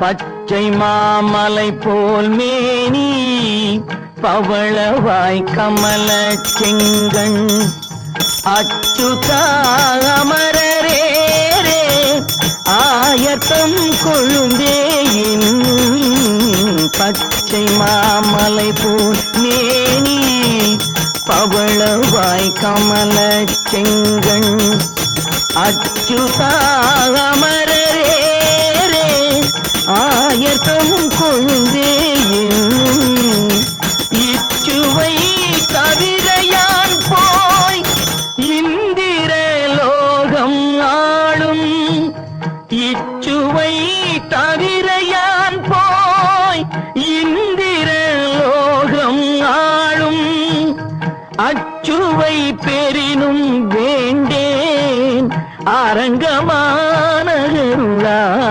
பச்சை மாமலை போல் மேனி பவளவாய் கமல செங்கண். அச்சுதாமரரே ஆயத்தம் கொழுந்தேயின் பச்சை மாமலை போல் மேனி பவளவாய் கமல செங்கண். அச்சுதாமரரே நச்சுவை தவிரையான் போய் இந்திர லோகம் ஆளும். அச்சுவை பெரினும் வேண்டேன். அரங்கமானகருளா